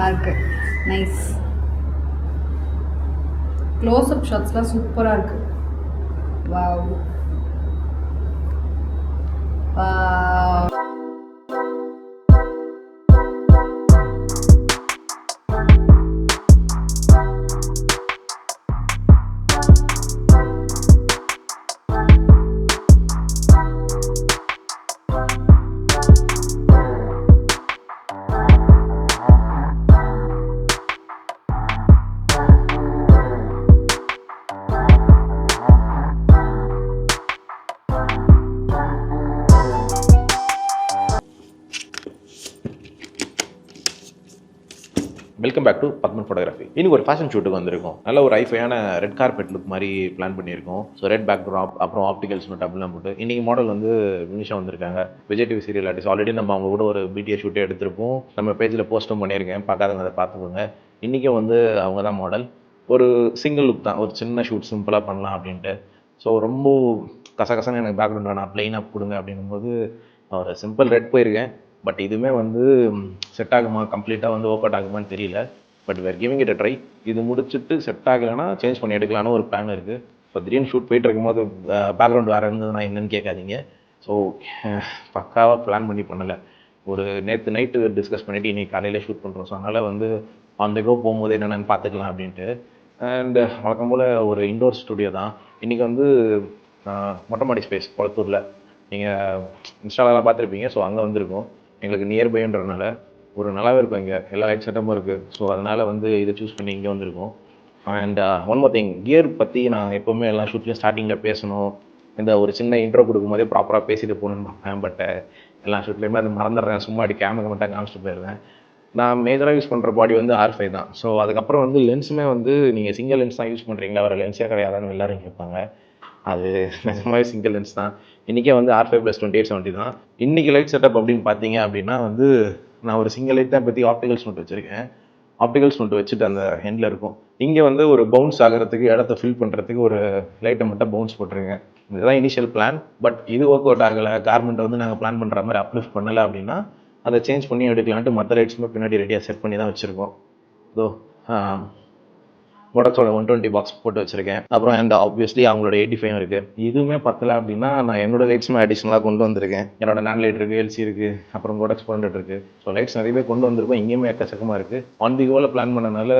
நல்லா இருக்கு nice close up ஷாட்ஸ்லாம் சூப்பராக இருக்கு. Wow wow to Padman photography இன்னைக்கு ஒரு ஃபேஷன் ஷூட்டுக்கு வந்திருக்கோம். நல்ல ஒரு ஐஃபையான ரெட் கார்பெட் லுக் மாதிரி பிளான் பண்ணியிருக்கோம். ஸோ ரெட் பேக் ட்ராப் அப்புறம் ஆப்டிகல்ஸ் நோட் அப்படிலாம் போட்டு இன்னைக்கு மாடல் வந்து வினிஷா வந்திருக்காங்க. Vijay TV serial artist already நம்ம அவங்க கூட ஒரு பிடிஎஸ் ஷூட்டே எடுத்திருப்போம். நம்ம பேஜில் போஸ்ட்டும் பண்ணியிருக்கேன். பார்க்காதவங்க அதை பார்த்துக்கோங்க. இன்றைக்கும் வந்து அவங்க தான் மாடல் ஒரு சிங்கிள் லுக் தான். ஒரு சின்ன ஷூட் சிம்பிளாக பண்ணலாம் அப்படின்ட்டு. ஸோ ரொம்ப கசகசன்னு எனக்கு பேக்ரவுண்ட் வேணாம். ப்ளெயினாக கொடுங்க அப்படிங்கும்போது ஒரு சிம்பிள் ரெட் போயிருக்கேன். பட் இதுவுமே வந்து செட் ஆகுமா கம்ப்ளீட்டாக வந்து ஒர்க் அவுட் ஆகுமான்னு தெரியல. But we're giving it try இது முடிச்சுட்டு செட் ஆகலைன்னா சேஞ்ச் பண்ணி எடுக்கலான்னு ஒரு பிளான் இருக்குது இப்போ திடீர்னு ஷூட் போயிட்டு இருக்கும்போது பேக்ரவுண்ட் வேறு இருந்ததுன்னா என்னன்னு கேட்காதீங்க. ஸோ பக்காவாக பிளான் பண்ணி பண்ணலை. ஒரு நேற்று நைட்டு டிஸ்கஸ் பண்ணிவிட்டு இன்றைக்கி காலையில் ஷூட் பண்ணுறோம் ஸோ அதனால் வந்து அந்த கோ போகும்போது என்னென்னு பார்த்துக்கலாம் அப்படின்ட்டு. அண்டு வழக்கம் போல் ஒரு இண்டோர் ஸ்டுடியோ தான். இன்றைக்கி வந்து மொட்டை மாடி ஸ்பேஸ் குளத்தூரில். நீங்கள் இன்ஸ்டாலெலாம் பார்த்துருப்பீங்க. ஸோ அங்கே வந்திருக்கோம். எங்களுக்கு நியர்பைன்றதுனால ஒரு நல்லாவே இருக்கும் இங்கே. எல்லா லைட் செட்டமும் இருக்குது ஸோ அதனால் வந்து இதை சூஸ் பண்ணி இங்கே வந்திருக்கோம். And one more thing gear பற்றி நான் எப்போவுமே எல்லா ஷூட்லேயும் ஸ்டார்டிங்கில் பேசணும். இந்த ஒரு சின்ன இன்ட்ரோ கொடுக்கும்போதே ப்ராப்பராக பேசிட்டு போகணுன்னு பார்ப்பேன். பட் uh, எல்லா ஷூட்லேயுமே அது மறந்துடுறேன். சும்மா அடி கேமரா மட்டும் காமிச்சிட்டு போயிடுவேன். நான் மேஜராக யூஸ் பண்ணுற பாடி வந்து ஆர் ஃபைவ் தான். ஸோ அதுக்கப்புறம் வந்து லென்ஸுமே வந்து நீங்கள் சிங்கிள் லென்ஸ் தான் யூஸ் பண்ணுறீங்களா வேறு லென்ஸே கிடையாதான்னு எல்லோரும் கேட்பாங்க. அது நிஜமாவே சிங்கிள் லென்ஸ் தான். இன்றைக்கே வந்து R five plus twenty eight seventy தான். இன்றைக்கி லைட் செட்டப் அப்படின்னு பார்த்தீங்க அப்படின்னா வந்து நான் ஒரு சிங்கிள் லைட் தான் பற்றி ஆப்டிகல்ஸ் நோட் வச்சுருக்கேன். ஆப்டிகல்ஸ் நோட் வச்சுட்டு அந்த ஹெண்டில் இருக்கும். இங்கே வந்து ஒரு பவுன்ஸ் ஆகிறதுக்கு இடத்த ஃபில் பண்ணுறதுக்கு ஒரு லைட்டை மட்டும் பவுன்ஸ் போட்டிருக்கேன். இதுதான் இனிஷியல் பிளான் பட் இது ஒர்க் அவுட் ஆகலை கார்மெண்ட்டை வந்து நாங்கள் பிளான் பண்ணுற மாதிரி அப்லிஃப்ட் பண்ணலை அப்படின்னா அதை சேஞ்ச் பண்ணி எடுக்கலான்ட்டு மற்ற லைட்ஸுமே பின்னாடி ரெடியாக செட் பண்ணி தான் வச்சுருக்கோம். ஸோ ப்ராடக்ட்ஸோட ஒன் டுவெண்ட்டி பாக்ஸ் போட்டு வச்சிருக்கேன். அப்புறம் அந்த ஆப்வியஸ்லி அவங்களோட எயிட்டி ஃபைவ் இருக்குது இதுவுமே பத்தல அப்படின்னா நான் என்னோட லைட்ஸுமே அடிஷ்னலாக கொண்டு வந்திருக்கேன். என்னோட நான் லைட் இருக்குது எல்சி இருக்குது அப்புறம் ப்ராடக்ட்ஸ் பண்ணிட்டு இருக்கு. ஸோ லைட்ஸ் நிறையவே கொண்டு வந்திருக்கோம். இங்கேயுமே எக்கச்சக்கமாக இருக்குது ஒன் வீக்கோவில் பிளான் பண்ணனால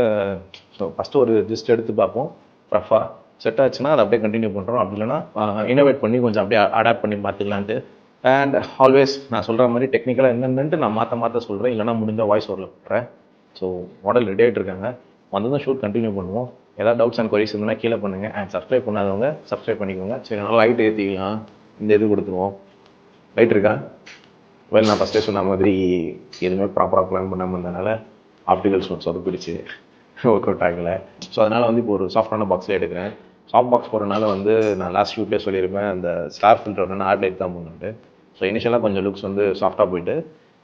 ஸோ ஃபஸ்ட்டு ஒரு ஜஸ்ட் எடுத்து பார்ப்போம். ரஃபாக செட் ஆச்சுன்னா அதை அப்படியே கண்டினியூ பண்ணுறோம் அப்படி இல்லைன்னா இனோவேட் பண்ணி கொஞ்சம் அப்படியே அடாப்ட் பண்ணி பார்த்துக்கலான்ட்டு. அண்ட் ஆல்வேஸ் நான் சொல்கிற மாதிரி டெக்னிக்கலாக என்னென்னட்டு நான் மாற்ற மாற்ற சொல்கிறேன் இல்லைனா முடிஞ்ச வாய்ஸ் ஓரில் போடுறேன் ஸோ மாடல் ரெடி ஆகிட்டு இருக்காங்க. வந்ததும் ஷூட் கண்டினியூ பண்ணுவோம். ஏதாவது டவுட்ஸ் அண்ட் கொரிஸ் இருந்தால் கீழே பண்ணுங்கள் அண்ட் சப்ஸ்கிரைப் பண்ணாதவங்க சப்ஸ்கிரைப் பண்ணிக்கோங்க. சரி நல்லா லைட் ஏற்றிக்கலாம் இந்த இது கொடுத்துருவோம். லைட் இருக்கா? வெல் நான் ஃபஸ்ட்டே சொன்ன மாதிரி எதுவுமே ப்ராப்பராக பிளான் பண்ணாமல் இருந்தனால ஆப்டிகல் ஷூட்ஸ் வந்து பிடிச்சி ஒர்க் அவுட் ஆகலை. ஸோ அதனால் வந்து இப்போ ஒரு சாஃப்டான பாக்ஸில் எடுக்கிறேன். சாஃப்ட் பாக்ஸ் போகிறனால வந்து நான் லாஸ்ட் ஷூட்லேயே சொல்லியிருப்பேன். அந்த ஸ்டார் ஃபில்டர் வந்து ஆட் லைட் தான் பண்ணுட்டு ஸோ இனிஷியலாக கொஞ்சம் லுக்ஸ் வந்து சாஃப்டாக போயிட்டு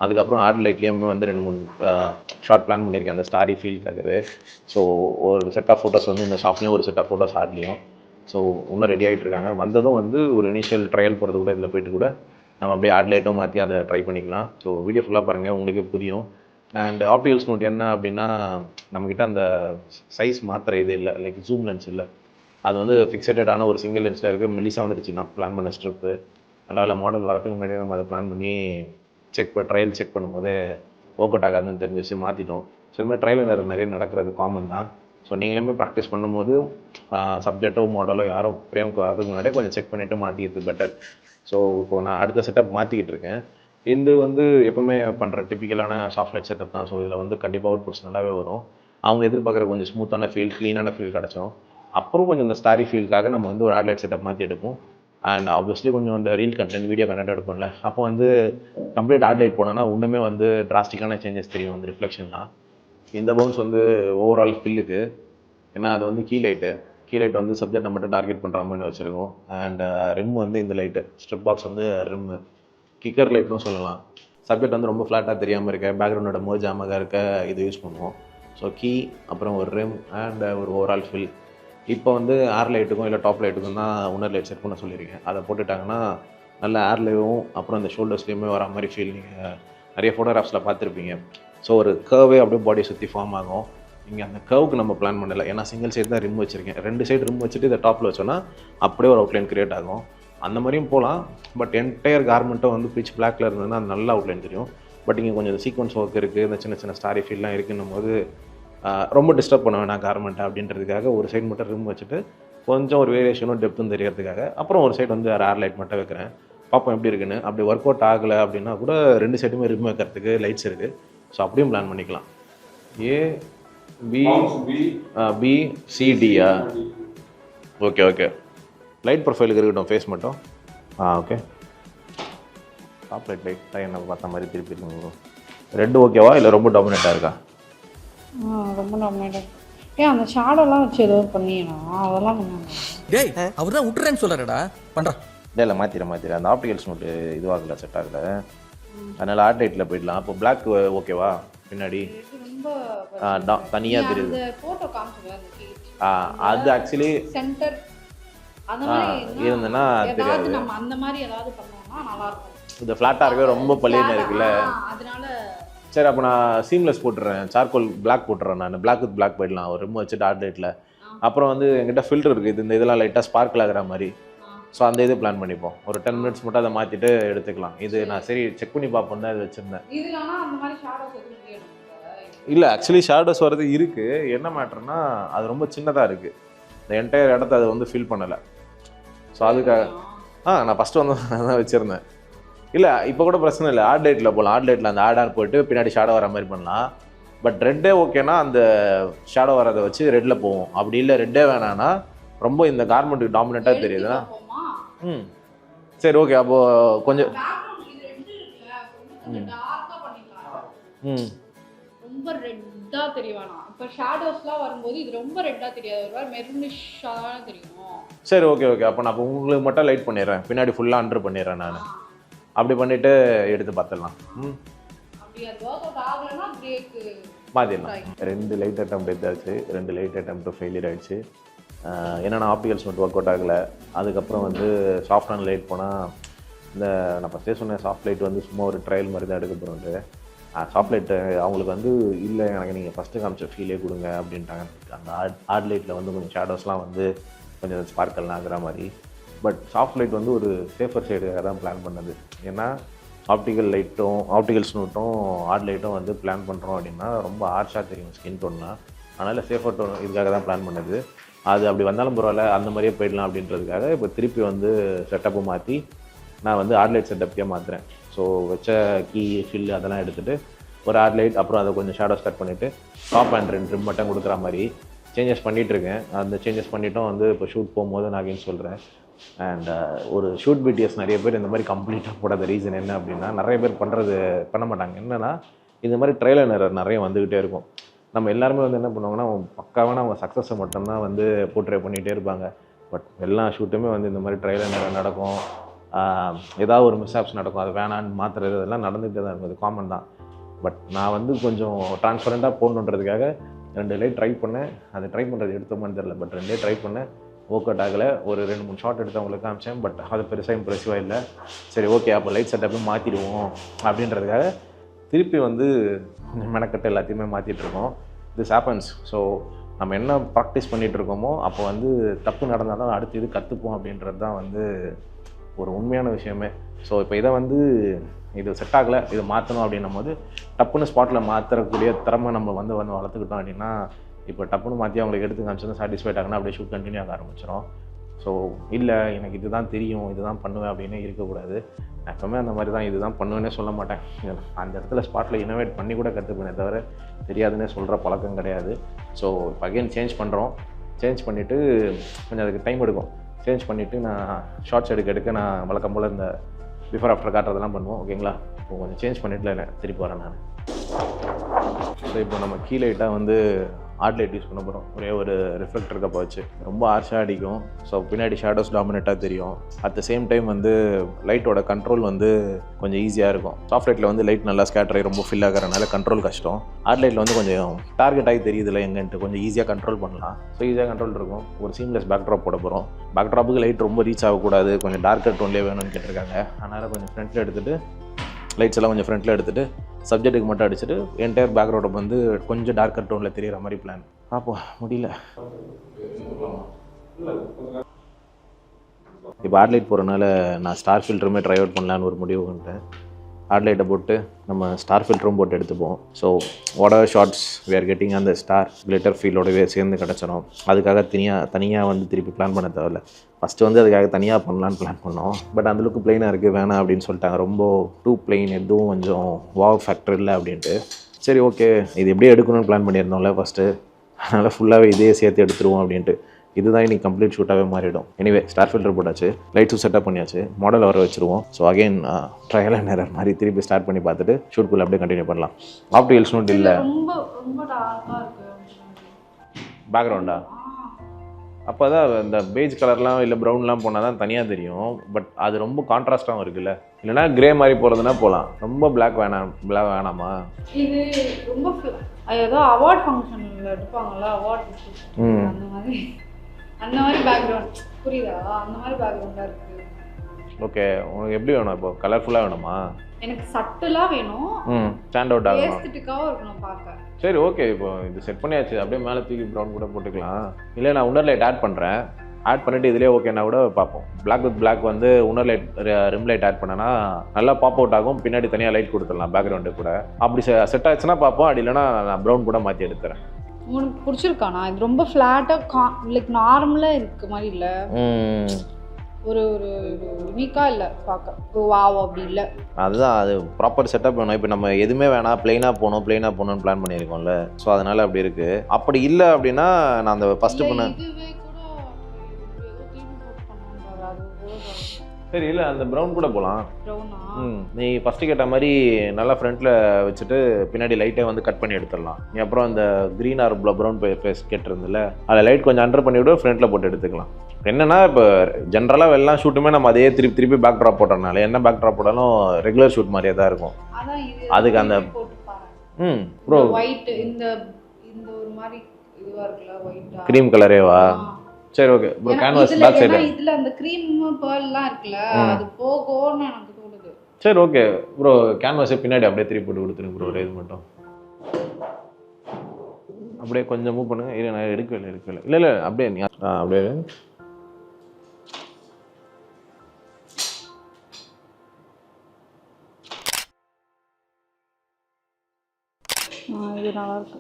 அதுக்கப்புறம் ஆர்ட் லைட்லேயுமே வந்து ரெண்டு மூணு ஷார்ட் பிளான் பண்ணியிருக்கேன். அந்த ஸ்டாரி ஃபீல்க்காகவே ஸோ ஒரு செட் ஆஃப் ஃபோட்டோஸ் வந்து இந்த ஷாப்லேயும் ஒரு செட் ஆஃப் ஃபோட்டோஸ் ஆர்ட்லேயும் ஸோ இன்னும் ரெடி ஆகிட்டு இருக்காங்க. வந்ததும் வந்து ஒரு இனிஷியல் ட்ரையல் போகிறது கூட இதில் போயிட்டு கூட நம்ம அப்படியே ஆர்ட் லைட்டும் மாற்றி அதை ட்ரை பண்ணிக்கலாம். ஸோ வீடியோ ஃபுல்லாக பாருங்கள் உங்களுக்கு புரியும். அண்ட் ஆப்டிகல்ஸ் நோட் என்ன அப்படின்னா நம்மக்கிட்ட அந்த சைஸ் மாத்திர இது இல்லை. லைக் ஜூம் லென்ஸ் இல்லை. அது வந்து ஃபிக்ஸடடான ஒரு சிங்கிள் லென்ஸில் இருக்குது மெலிசாக வந்துடுச்சு நான் பிளான் பண்ண ஸ்ட்ரிப்பு அதனால் மாடல் வரதுக்கு முன்னாடியே நம்ம அதை பிளான் பண்ணி செக் பண்ண ட்ரையல் செக் பண்ணும்போது ஒர்க் ஆகாதுன்னு தெரிஞ்சிச்சு மாற்றிட்டோம் ஸோ இது மாதிரி ட்ரையல் நிறைய நடக்கிறது காமன் தான். ஸோ நீங்களுமே ப்ராக்டிஸ் பண்ணும்போது சப்ஜெக்டோ மாடலோ யாரோ பிரேம்க்கு வரதுக்கு முன்னாடியே கொஞ்சம் செக் பண்ணிவிட்டு மாற்றிக்கிறது பெட்டர் ஸோ இப்போ நான் அடுத்த செட்டப் மாற்றிக்கிட்டு இருக்கேன். இது வந்து எப்பவுமே பண்ணுற டிப்பிக்கலான சாஃப்ட்வேர் செட்டப் தான். ஸோ இதில் வந்து கண்டிப்பாக அவுட் புட்ஸ் நல்லாவே வரும். அவங்க எதிர்பார்க்குற கொஞ்சம் ஸ்மூத்தான ஃபீல் க்ளீனான ஃபீல் கிடச்சோம் அப்புறம் கொஞ்சம் இந்த ஸ்டாரி ஃபீல்க்காக நம்ம வந்து ஒரு ஆட்லைட் செட்டப் மாற்றி எடுப்போம். அண்ட் ஆப்வியஸ்லி கொஞ்சம் இந்த ரீல் கண்டென்ட் வீடியோ கண்டென்ட் எடுப்போம்ல. அப்போ வந்து கம்ப்ளீட் ஆட்லைட் போனோன்னா இன்னுமே வந்து டிராஸ்டிக்கான சேஞ்சஸ் தெரியும். வந்து ரிஃப்ளெக்ஷன்லாம் இந்த பவுன்ஸ் வந்து ஓவரால் ஃபில்லுக்கு ஏன்னா அது வந்து கீ லைட்டு கீ லைட் வந்து சப்ஜெக்டை மட்டும் டார்கெட் பண்ணுற மாதிரி வச்சுருக்கோம். அண்ட் ரிம் uh, வந்து இந்த லைட்டு ஸ்ட்ரிப் பாக்ஸ் வந்து ரிம்மு கிக்கர் லைட்னு சொல்லலாம். சப்ஜெக்ட் வந்து ரொம்ப ஃப்ளாட்டாக தெரியாமல் இருக்க. பேக்ரவுண்டோட மோஜாமாக இருக்க இது யூஸ் பண்ணுவோம். ஸோ கீ அப்புறம் ஒரு ரிம் அண்ட் uh, ஒரு ஓவரால் ஃபில் இப்போ வந்து ஏர் லைட்டுக்கும் இல்லை டாப் லைட்டுக்கும் தான் உன்னர் லைட் செட் பண்ண சொல்லியிருக்கேன். அதை போட்டுட்டாங்கன்னா நல்ல ஏர்லேயும் அப்புறம் அந்த ஷோல்டர்ஸ்லேயுமே வர மாதிரி ஃபீல் நீங்கள் நிறைய ஃபோட்டோகிராஃப்ஸில் பார்த்துருப்பீங்க. ஸோ ஒரு கர்வே அப்படியே பாடி சுற்றி ஃபார்ம் ஆகும். இங்கே அந்த கர்வுக்கு நம்ம பிளான் பண்ணல. ஏன்னா சிங்கிள் சைடு தான் ரிம் வச்சுருக்கேன். ரெண்டு சைடு ரிம் வச்சுட்டு இதை டாப்பில் வச்சோன்னா அப்படியே ஒரு அவுட்லைன் கிரியேட் ஆகும். அந்த மாதிரியும் போகலாம். பட் என்டையர் கார்மெண்ட்டும் வந்து பிச் பிளாக்ல இருந்ததுன்னா அது நல்ல அவுட்லைன் தெரியும். பட் இங்கே கொஞ்சம் சீக்வன்ஸ் ஒர்க் இருக்குது இந்த சின்ன சின்ன ஸ்டாரி ஃபீல்லாம் இருக்குன்னும் போது ரொம்ப டிஸ்டர்ப் பண்ண வேணாம் கார்மெண்ட்டை அப்படின்றதுக்காக ஒரு சைடு மட்டும் ரிம் வச்சுட்டு கொஞ்சம் ஒரு வேரியேஷனும் டெப்த்தும் தெரியறதுக்காக அப்புறம் ஒரு சைடு வந்து ஏர் லைட் மட்டும் வைக்கிறேன் பார்ப்போம் எப்படி இருக்குன்னு அப்படி ஒர்க் அவுட் ஆகலை அப்படின்னா கூட ரெண்டு சைடுமே ரிம் வைக்கிறதுக்கு லைட்ஸ் இருக்குது ஸோ அப்படியும் பிளான் பண்ணிக்கலாம் ஏ பி பி சிடியா ஓகே ஓகே லைட் ப்ரொஃபைலுக்கு இருக்கட்டும் ஃபேஸ் மட்டும் ஆ ஓகே டாப் லைட் லைட்டாக என்ன பார்த்த மாதிரி திருப்பி இருக்குங்க ரெட் ஓகேவா இல்லை ரொம்ப டாமினேட்டாக இருக்கா ரொம்ப டாமினேட்டட் ஏன் அந்த ஷேடோலாம் வச்சு ஏதோ பண்ணியனா அதெல்லாம் பண்ணாங்க டேய் அவர் தான் விட்டுறேன்னு சொல்றாருடா. பண்றான் இல்லை இல்லை மாற்றிட மாற்றிட அந்த ஆப்டிகல்ஸ் மட்டும் இதுவாகல செட் ஆகல. அதனால் ஆர்ட் லைட்டில் போயிடலாம். அப்போ பிளாக் ஓகேவா பின்னாடி. ரொம்ப ஆ, டா- தனியா தெரியுது. ஆ, அது ஆக்சுவலி சென்டர் இருந்ததுன்னா ஏதாவது தெரியாது. நம்ம அந்த மாதிரி ஏதாவது பண்ணோம்னா நல்லா இருக்கும். இந்த ஃப்ளாட்டாக இருக்கவே ரொம்ப பள்ளின்னு இருக்குல்ல. அதனால சரி அப்போ நான் சீம்லெஸ் போட்டுறேன். சார்கோல் பிளாக் போட்டுறேன் நான். பிளாக் வித் பிளாக் போயிடலாம் ஒரு ரிம் வச்சுட்டு ஆர்ட் லைட்டில் அப்புறம் வந்து எங்கிட்ட ஃபில்டர் இருக்குது இது இந்த இதெல்லாம் லைட்டாக ஸ்பார்க்கிள் ஆகிற மாதிரி. ஸோ அந்த இது பிளான் பண்ணிப்போம். ஒரு டென் மினிட்ஸ் மட்டும் அதை மாற்றிட்டு எடுத்துக்கலாம். இது நான் சரி செக் பண்ணி பார்ப்போம் தான் இது வச்சுருந்தேன். இல்லை ஆக்சுவலி ஷேடோஸ் வர்றது இருக்குது என்ன மேட்டர்னா அது ரொம்ப சின்னதாக இருக்குது இந்த என்டையர் இடத்த அது வந்து ஃபில் பண்ணலை. ஸோ அதுக்காக ஆ நான் ஃபஸ்ட்டு வந்து தான் வச்சுருந்தேன். இல்லை இப்போ கூட பிரச்சனை இல்லை. ஆட் லைட்டில் போகலாம் ஆட் லைட்டில் அந்த ஆட் ஆர் போயிட்டு பின்னாடி ஷேடோ வர மாதிரி பண்ணலாம். பட் ரெட்டே ஓகேனா அந்த ஷேடோ வரதை வச்சு ரெட்டில் போவோம். அப்படி இல்லை ரெட்டே வேணான்னா ரொம்ப இந்த கார்மெண்ட்டுக்கு டாமினண்ட்டாக தெரியுதுன்னா ம். சரி ஓகே அப்போது கொஞ்சம் ம். ரொம்ப ரெட்டா தெரிய வேணாம் இப்போ ஷேடோஸ்லாம் வரும்போது இது ரொம்ப ரெட்டா தெரியாது. ஒரு மாதிரி மெரூனிஷா தான் தெரியும். சரி ஓகே ஓகே அப்போ நான் அப்போ உங்களுக்கு மட்டும் லைட் பண்ணிடுறேன். பின்னாடி ஃபுல்லாக அண்டர் பண்ணிடுறேன் நான். அப்படி பண்ணிவிட்டு எடுத்து பார்த்துடலாம் ம். மாற்றிடலாம் ரெண்டு லைட் அட்டம் எடுத்தாச்சு. ரெண்டு லைட் அட்டம் ஃபெயிலியர் ஆயிடுச்சு. ஆஹ் என்னென்னா ஆப்டிகல்ஸ் மட்டும் ஒர்க் அவுட் ஆகலை. அதுக்கப்புறம் வந்து சாஃப்ட் ஆன் லைட் போனால் இந்த நான் ஃபஸ்ட்டே சொன்னேன் சாஃப்ட் லைட் வந்து சும்மா ஒரு ட்ரையல் மாதிரி தான் எடுக்க போகிறோன்ட்டு சாஃப்ட் லைட்டு அவங்களுக்கு வந்து இல்லை எனக்கு நீங்கள் ஃபஸ்ட்டு காமிச்ச ஃபீலே கொடுங்க அப்படின்ட்டாங்க. அந்த ஆட் ஆட் லைட்டில் வந்து கொஞ்சம் ஷேடோஸ்லாம் வந்து கொஞ்சம் ஸ்பார்க்கல்லாம் ஆகுற மாதிரி. பட் சாஃப்ட் லைட் வந்து ஒரு சேஃபர் சைடுக்காக தான் பிளான் பண்ணது. ஏன்னா ஆப்டிக்கல் லைட்டும் ஆப்டிக்கல் ஸ்னூட்டும் ஹார்ட் லைட்டும் வந்து பிளான் பண்ணுறோம் அப்படின்னா ரொம்ப ஆர்ஷாக தெரியும் ஸ்கின் டோன்னா அதனால் சேஃபர் டோன் இதுக்காக தான் பிளான் பண்ணது. அது அப்படி வந்தாலும் பரவாயில்ல அந்த மாதிரியே போயிடலாம் அப்படின்றதுக்காக இப்போ திருப்பி வந்து செட்டப்பை மாற்றி நான் வந்து ஆட்லைட் லைட் மாற்றுறேன் ஸோ வச்ச கீ ஃபில் அதெல்லாம் எடுத்துகிட்டு ஒரு ஆட் லைட் அப்புறம் அதை கொஞ்சம் ஷேடோ ஸ்டார்ட் பண்ணிவிட்டு டாப் அண்ட் ரெண்டு ட்ரிம் மட்டும் கொடுக்குற மாதிரி சேஞ்சஸ் பண்ணிகிட்ருக்கேன் இருக்கேன். அந்த சேஞ்சஸ் பண்ணிட்டும் வந்து இப்போ ஷூட் போகும்போது நான் அகைன் சொல்கிறேன் அண்ட் uh, ஒரு ஷூட் பிடிஎஸ் நிறைய பேர் இந்த மாதிரி கம்ப்ளீட்டாக போடாத ரீசன் என்ன அப்படின்னா நிறைய பேர் பண்ணுறது பண்ண மாட்டாங்க. என்னென்னா இந்த மாதிரி ட்ரைலர் எரர் நிறைய வந்துக்கிட்டே இருக்கும். நம்ம எல்லாருமே வந்து என்ன பண்ணுவாங்கன்னா அவங்க பக்காவான அவங்க சக்ஸஸை மட்டும்தான் வந்து போர்ட்ரே பண்ணிகிட்டே இருப்பாங்க. பட் எல்லா ஷூட்டுமே வந்து இந்த மாதிரி ட்ரைலர் எரர் நடக்கும். ஏதாவது ஒரு மிஸ்ஆப்ஸ் நடக்கும். அது வேணான்னு மாற்றுறது இதெல்லாம் நடந்துகிட்டே தான் இருக்கும். அது காமன் தான். பட் நான் வந்து கொஞ்சம் டிரான்ஸ்பரண்ட்டாக போடணுன்றதுக்காக ரெண்டு லைட் ட்ரை பண்ணேன். அது ட்ரை பண்ணுறது எடுத்தோமான்னு தெரில பட் ரெண்டே ட்ரை பண்ணேன். ஒர்க் அவுட் ஆகலை. ஒரு ரெண்டு மூணு ஷார்ட் எடுத்து அவங்களுக்கு காமிச்சேன். பட் அது பெருசாக இம்ப்ரெசிவாக இல்லை. சரி ஓகே அப்போ லைட் செட்டப்பே மாற்றிடுவோம் அப்படின்றதுக்காக திருப்பி வந்து மெனக்கட்டை மெனக்கட்டு எல்லாத்தையுமே மாற்றிட்டுருக்கோம் திஸ் ஹேப்பன்ஸ் ஸோ நம்ம என்ன ப்ராக்டிஸ் பண்ணிகிட்டு இருக்கோமோ அப்போ வந்து தப்பு நடந்தால் தான் அடுத்து இது கற்றுப்போம் அப்படின்றது தான் வந்து ஒரு உண்மையான விஷயமே. ஸோ இப்போ இதை வந்து இது செட் ஆகலை இதை மாற்றணும் அப்படின்னும் போது டப்புன்னு ஸ்பாட்டில் மாற்றக்கூடிய திறமை நம்ம வந்து வந்து வளர்த்துக்கிட்டோம் அப்படின்னா இப்போ டப்புன்னு மாற்றி அவங்களுக்கு எடுத்து காமிச்சு சாட்டிஸ்ஃபைட் ஆகுனா அப்படியே ஷூட் கண்டினியூ ஆக ஆரம்பிச்சிடும் ஸோ இல்லை எனக்கு இதுதான் தெரியும் இதுதான் பண்ணுவேன் அப்படின்னு இருக்கக்கூடாது. நான் எப்பவுமே அந்த மாதிரி தான் இதுதான் பண்ணுவேன்னே சொல்ல மாட்டேன். அந்த இடத்துல ஸ்பாட்டில் இனோவேட் பண்ணி கூட கற்றுப்பேனே தவிர தெரியாதுன்னே சொல்கிற பழக்கம் கிடையாது. ஸோ இப்போ அகைன் சேஞ்ச் பண்ணுறோம் சேஞ்ச் பண்ணிவிட்டு கொஞ்சம் அதுக்கு டைம் எடுக்கும். சேஞ்ச் பண்ணிவிட்டு நான் ஷார்ட்ஸ் எடுக்க எடுக்க நான் வழக்கம் போல் இந்த பிஃபோர் ஆஃப்டர் காட்டுறதெல்லாம் பண்ணுவோம். ஓகேங்களா இப்போ கொஞ்சம் சேஞ்ச் பண்ணிவிட்டு இல்லை திருப்பி வரேன் நான். ஸோ இப்போ நம்ம கீழே வந்து ஆர்ட் லைட் யூஸ் பண்ண போகிறோம் ஒரே ஒரு ரிஃப்ளெக்டர் கப்பை வச்சு. ரொம்ப ஆர்ஷாக அடிக்கும். ஸோ பின்னாடி ஷேடோஸ் டாமினேட்டாக தெரியும். அட் த சேம் டைம் வந்து லைட்டோட கண்ட்ரோல் வந்து கொஞ்சம் ஈஸியாக இருக்கும். சாஃப்ட் லைட்டில் வந்து லைட் நல்லா ஸ்கேட்டர் ஆகி ரொம்ப ஃபில் ஆகிறனால கண்ட்ரோல் கஷ்டம். ஆர்ட் லைட்டில் வந்து கொஞ்சம் டார்கெட் ஆகி தெரியுதுல எங்கன்ட்டு. கொஞ்சம் ஈஸியாக கண்ட்ரோல் பண்ணலாம். ஸோ ஈஸியாக கண்ட்ரோல் இருக்கும். ஒரு சீம்லெஸ் பேக்ட்ராப் போட போகிறோம் பேக்ட்ராப்புக்கு லைட் ரொம்ப ரீச் ஆகக்கூடாது. கொஞ்சம் டார்க்கர் டோன்லேயே வேணும்னு கேட்டிருக்காங்க. அதனால் கொஞ்சம் ஃப்ரண்ட்டில் எடுத்துகிட்டு லைட்ஸ் எல்லாம் கொஞ்சம் ஃப்ரண்ட்டில் எடுத்துகிட்டு சப்ஜெக்ட்டுக்கு மட்டும் அடிச்சுட்டு என்டையர் பேக்ரவுண்டை வந்து கொஞ்சம் டார்க்கர் டோனில் தெரிகிற மாதிரி பிளான் அப்போ முடியல. இப்போ ஆட்லைட் போகிறனால நான் ஸ்டார் ஃபில்டருமே ட்ரை அவுட் பண்ணலான்னு ஒரு முடிவு பண்ணிட்டேன் ஆட்லைட்டை போட்டு நம்ம ஸ்டார் ஃபில்டரும் போட்டு எடுத்துப்போம். So whatever shots we are getting அந்த ஸ்டார் கிளிட்டர் ஃபீலோடவே சேர்ந்து கிடச்சிடும் அதுக்காக தனியாக தனியாக வந்து திருப்பி பிளான் பண்ண தேவையில்ல. ஃபஸ்ட்டு வந்து அதுக்காக தனியாக பண்ணலான்னு பிளான் பண்ணோம். பட் அந்தளவுக்கு பிளெயினாக இருக்குது வேணாம் அப்படின்னு சொல்லிட்டாங்க. ரொம்ப டூ பிளெயின் எதுவும் கொஞ்சம் வாவ் ஃபேக்டர் இல்லை அப்படின்ட்டு. சரி ஓகே இது எப்படியே எடுக்கணும்னு பிளான் பண்ணியிருந்தோம்ல ஃபஸ்ட்டு அதனால் ஃபுல்லாகவே இதே சேர்த்து எடுத்துருவோம் அப்படின்ட்டு. இதுதான் இன்னைக்கு கம்ப்ளீட் ஷூட்டாகவே மாறிடும். எனிவே ஸ்டார் ஃபில்டர் போட்டாச்சு. லைட்ஸும் செட்டப் பண்ணியாச்சு. மாடல் வர வச்சிருவோம். So again trial and error மாதிரி திருப்பி ஸ்டார்ட் பண்ணி பார்த்துட்டு ஷூட்குள்ளே அப்படியே கண்டினியூ பண்ணலாம். ஆஃப்டர் ஹில்ஸ் நோட் இல்லை பேக்ரவுண்டா அப்போ தான் இந்த பேஜ் கலர்லாம் இல்லை ப்ரௌன்லாம் போனால் தான் தனியாக தெரியும். பட் அது ரொம்ப கான்ட்ராஸ்டாகவும் இருக்குல்ல. இல்லைனா கிரே மாதிரி போகிறதுனா போகலாம் ரொம்ப பிளாக் வேணாம் பிளாக் வேணாமா? இது ரொம்ப ஏதோ அவார்ட் ஃபங்க்ஷன்ல எடுப்பாங்கல்ல அவார்ட் ம். அந்த மாதிரி. அந்த மாதிரி பேக்ரவுண்ட் புரியுதா? அந்த மாதிரி பேக்ரவுண்டா இருக்கு. ஓகே உனக்கு எப்படி வேணும் இப்போ? கலர்ஃபுல்லாக வேணுமா? எனக்கு சட்டலா வேணும். ம். ஸ்டாண்ட் அவுட் ஏஸ்தட்டிக்காவும் இருக்கணும் பார்க்க. சரி ஓகே இப்போ இது செட் பண்ணியாச்சு. அப்படியே மேலே தூக்கி ப்ரௌன் கூட போட்டுக்கலாம். இல்லை நான் உன்னர் லைட் ஆட் பண்ணுறேன் ஆட் பண்ணிட்டு இதுலேயே ஓகேனா கூட பார்ப்போம். Black வித் Black வந்து inner light rim light add பண்ணனா நல்லா பாப் அவுட் ஆகும். பின்னாடி தனியாக லைட் கொடுத்துடலாம் பேக்ரவுண்டு கூட. அப்படி செட் ஆச்சுன்னா பார்ப்போம். அப்படி இல்லைனா நான் ப்ரௌன் கூட மாற்றி எடுத்துறேன். உனக்கு பிடிச்சிருக்கானா இது ரொம்ப ஃப்ளாட்டாக கா லைக் நார்மலாக இருக்க மாதிரி இல்லை. ஒரு ஒரு யூனிக்காக இல்லை பார்க்க. வாவ் அப்படி இல்லை. அதுதான் அது ப்ராப்பர் செட்டப் வேணும். இப்போ நம்ம எதுவுமே வேணாம் பிளெயினாக போகணும் பிளெயினாக போகணும்னு பிளான் பண்ணியிருக்கோம்ல. ஸோ அதனால் அப்படி இருக்குது அப்படி இல்லை அப்படின்னா நான் அந்த ஃபஸ்ட்டு பண்ண சரி இல்லை அந்த ப்ரௌன் கூட போகலாம் ப்ரௌனா ம் நீ ஃபஸ்ட்டு கேட்ட மாதிரி நல்லா ஃப்ரண்ட்டில் வச்சுட்டு பின்னாடி லைட்டே வந்து கட் பண்ணி எடுத்துடலாம். நீ அப்புறம் அந்த க்ரீன் ஆர் ப்ரௌன் ஃபேஸ் கேட்டிருந்தில்ல அதில் லைட் கொஞ்சம் அண்டர் பண்ணி விட்டு ஃப்ரண்ட்டில் போட்டு எடுத்துக்கலாம். என்னன்னா இப்போ ஜென்ரலாக எல்லாம் ஷூட்டுமே நம்ம அதே திருப்பி திருப்பி பேக் ட்ராப் போட்டோம்னால என்ன பேக் ட்ராப் போட்டாலும் ரெகுலர் ஷூட் மாதிரியே தான் இருக்கும். அதுக்கு அந்த- ம் ப்ரோ ஒயிட் இந்த இந்த ஒரு மாதிரி இதுவா இருக்குல்ல ஒயிட்டா க்ரீம் கலரேவா சரி okay bro canvas back side இதுல அந்த க்ரீம் பேர்லாம் இருக்குல்ல. அது போகும்னு எனக்கு தோணுது. சரி ஓகே ப்ரோ கேன்வாஸை பின்னாடி அப்படியே திருப்பி போட்டு கொடுத்துருங்க ப்ரோ இது மட்டும். அப்படியே கொஞ்சம் மூவ் பண்ணுங்க. இல்லை நான் எடுக்கவே இல்லை எடுக்கவே இல்லை இல்லை அப்படியே நீ ஆ அப்படியே இது நல்லா இருக்கு.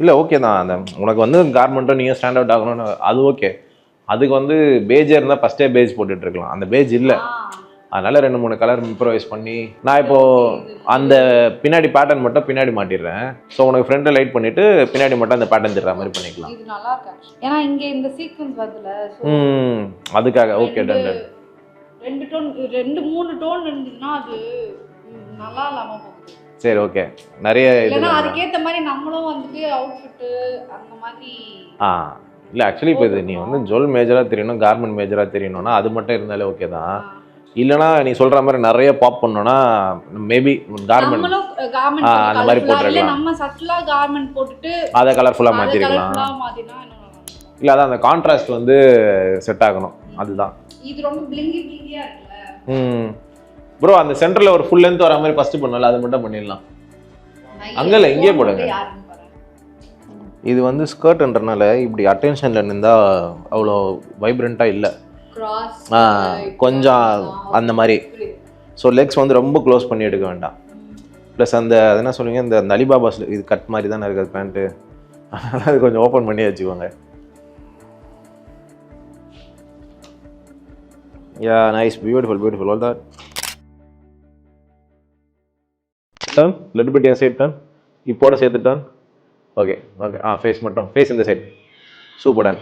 இல்லை ஓகே தான். அந்த உனக்கு வந்து கார்மெண்ட்டும் நீங்கள் ஸ்டாண்ட் அவுட் ஆகணும்னு அது ஓகே அதுக்கு வந்து பேஜே இருந்தால் ஃபஸ்ட்டே பேஜ் போட்டுட்டு இருக்கலாம். அந்த பேஜ் இல்லை. அதனால ரெண்டு மூணு கலர் இம்ப்ரவைஸ் பண்ணி நான் இப்போ அந்த பின்னாடி பேட்டர்ன் மட்டும் பின்னாடி மாட்டிடுறேன். ஸோ உனக்கு ஃப்ரண்ட்டை லைட் பண்ணிட்டு பின்னாடி மட்டும் அந்த பேட்டர்ன் தெரிற மாதிரி பண்ணிக்கலாம். இது நல்லா இருக்கு? ஏன்னா இங்க இந்த சீக்வன்ஸ் வருதுல so ம் அதுக்காக ஓகே டன் டன் ரெண்டு டோன் ரெண்டு மூணு டோன் இருந்ததுன்னா அது நல்லா இல்லாம போகுது சரி ஓகே நிறைய அதுக்கேத்த மாதிரி நம்மளும் வந்துட்டு அவுட்ஃபிட்டு அந்த மாதிரி ஆ இல்லை ஆக்சுவலி இப்போ இது நீ வந்து ஜுவல் மேஜராக தெரியணும் கார்மெண்ட் மேஜராக தெரியணும்னா அது மட்டும் இருந்தாலே ஓகே தான். இல்லைனா நீ சொல்கிற மாதிரி நிறைய பாப் பண்ணோன்னா மேபி கார்மெண்ட் அந்த மாதிரி போட்டுருக்கலாம். நம்ம சட்டிலா கார்மெண்ட் போட்டுட்டு அதை கலர்ஃபுல்லாக மாற்றிருக்கலாம். இல்லை அதான் அந்த கான்ட்ராஸ்ட் வந்து செட் ஆகணும். அதுதான். இது ரொம்ப ம். ப்ரோ அந்த சென்டரில் ஒரு ஃபுல் லென்த் வர மாதிரி ஃபஸ்ட்டு பண்ணல அது மட்டும் பண்ணிடலாம். அங்க இல்ல, இங்கேயே போடுங்க. இது வந்து ஸ்கர்ட்ன்றனால இப்படி அட்டென்ஷனில் நின்றா அவ்வளோ வைப்ரண்ட்டாக இல்லை. கொஞ்சம் அந்த மாதிரி. ஸோ லெக்ஸ் வந்து ரொம்ப க்ளோஸ் பண்ணி எடுக்க வேண்டாம். ப்ளஸ் அந்த அது என்ன சொல்லுவீங்க இந்த அந்த அலிபாபாஸ் இது கட் மாதிரி தானே இருக்குது பேண்ட்டு அதனால் அது கொஞ்சம் ஓப்பன் பண்ணி வச்சுக்கோங்க. Yeah nice beautiful beautiful all that turn little bit N side turn இப்போட சேர்த்து டர்ன் ஓகே ஓகே ஆ ஃபேஸ் மட்டும். ஃபேஸ் இந்த சைட் சூப்பர் டன்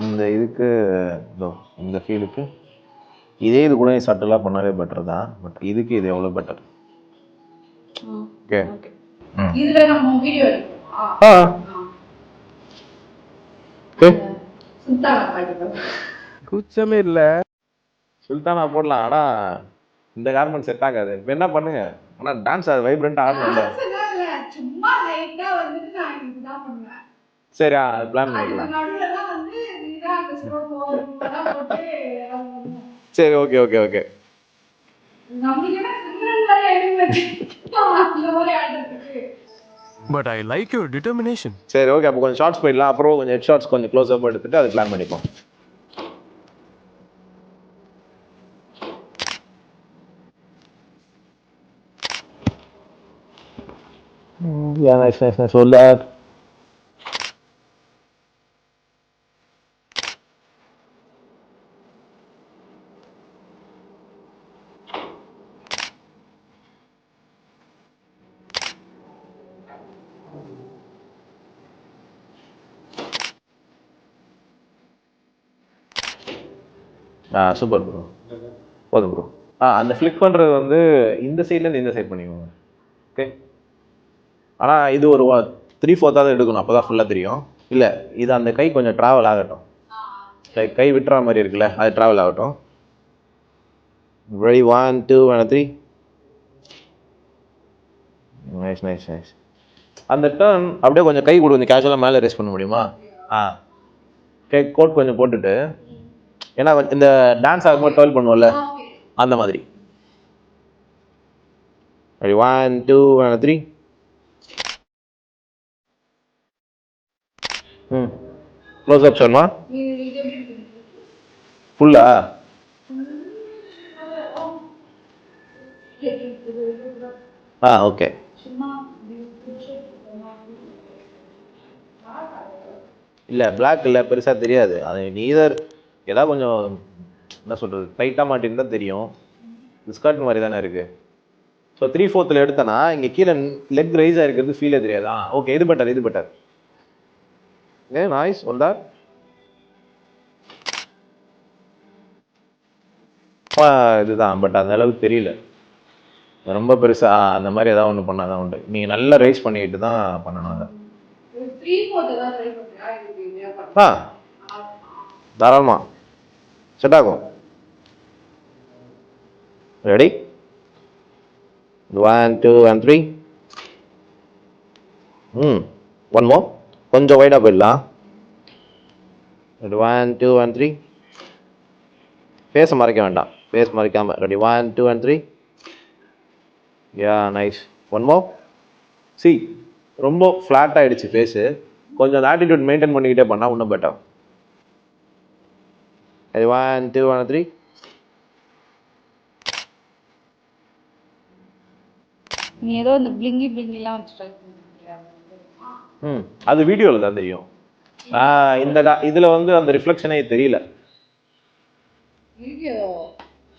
இந்த இதுக்கு இதோ இந்த ஃபீலுக்கு இதே இது கூட சட்டலாக பண்ணாலே பெட்டர் தான். பட் இதுக்கு இது எவ்வளோ பெட்டர் ஓகே. இதுல நம்ம வீடியோ ஆ. ஓகே கூச்சமே இல்லை. சுல்தானா போடலாம். ஆனால் இந்த கார்மெண்ட் செட் ஆகாது. இப்போ என்ன பண்ணுங்க? ஆனால் டான்ஸ் அது வைப்ரண்ட்டாக ஆடணும்ல. சும்மா லைட்டா வந்துட்டு நான் இதுதான் பண்ணுவேன். சரி பிளான் பண்ணிக்கலாம் சரி okay okay okay but I like your determination சரி ஓகே அப்போ கொஞ்சம் ஷார்ட்ஸ் போயிடலாம். அப்புறம் கொஞ்சம் ஹெட் ஷார்ட்ஸ் கொஞ்சம் க்ளோஸ் அப் எடுத்துட்டு அது பிளான் பண்ணிப்போம். Yeah, nice, nice, nice. Hold ஆ சூப்பர் ப்ரோ போதும் ப்ரோ ஆ அந்த ஃப்ளிக் பண்ணுறது வந்து இந்த சைட்லேருந்து இந்த சைட் பண்ணிக்கோங்க. ஓகே ஆனால் இது ஒரு த்ரீ ஃபோர்த்தாவது எடுக்கணும். அப்போ தான் ஃபுல்லாக தெரியும். இல்லை இது அந்த கை கொஞ்சம் ட்ராவல் ஆகட்டும். கை கை விட்டுற மாதிரி இருக்குல்ல அது ட்ராவல் ஆகட்டும். Ready one two one three nice nice nice அந்த டர்ன் அப்படியே கொஞ்சம் கை கொடு கொஞ்சம் கேஷுவலாக மேலே ரேஸ் பண்ண முடியுமா? ஆ. கை கோட் கொஞ்சம் போட்டுட்டு ஏன்னா இந்த டான்ஸ் ஆகும்போது டுவெல் பண்ணுவோம்ல அந்த மாதிரி. Ready one two one three ம். க்ளோஸ் அப் சொல்லுமா ஃபுல்லா ஆ ஓகே. இல்லை பிளாக் இல்லை பெருசாக தெரியாது. அது நீதர் ஏதாவது கொஞ்சம் என்ன சொல்கிறது டைட்டாக மாட்டிருந்தா தெரியும். ஸ்கர்ட் மாதிரி தானே இருக்குது ஸோ த்ரீ ஃபோர்த்தில் எடுத்தேன்னா இங்கே கீழே லெக் ரைஸ் ஆகிருக்கிறது ஃபீலே தெரியாது? ஆ ஓகே இது பெட்டர் இது பெட்டர் ஏ நாய்ஸ் ஒன்றா இதுதான் பட் அந்த அளவுக்கு தெரியல. ரொம்ப பெருசாக அந்த மாதிரி ஏதாவது ஒன்று பண்ணாதான் உண்டு. நீங்கள் நல்லா ரைஸ் பண்ணிட்டு தான் பண்ணணும் அதை. ஆ. தாராளமாக செட் ஆகும் ready one two one three ம் ஒன் மோ கொஞ்சம் வைடாக போயிடலாம். Ready one two one three ஃபேஸை மறைக்க வேண்டாம். ஃபேஸ் மறைக்காமல் ready one two one three yeah nice one more C ரொம்ப ஃப்ளாட் ஆயிடுச்சு ஃபேஸு கொஞ்சம் அந்த ஆட்டிடியூட் மெயின்டைன் பண்ணிக்கிட்டே பண்ணால் இன்னும் better ready one two one three நீ ஏதோ அந்த பிளிங்கி பிளிங்கிலாம் வச்சுட்டு அது வீடியோவில் தான் தெரியும். இந்த இதில் வந்து அந்த ரிஃப்ளெக்ஷனே தெரியல.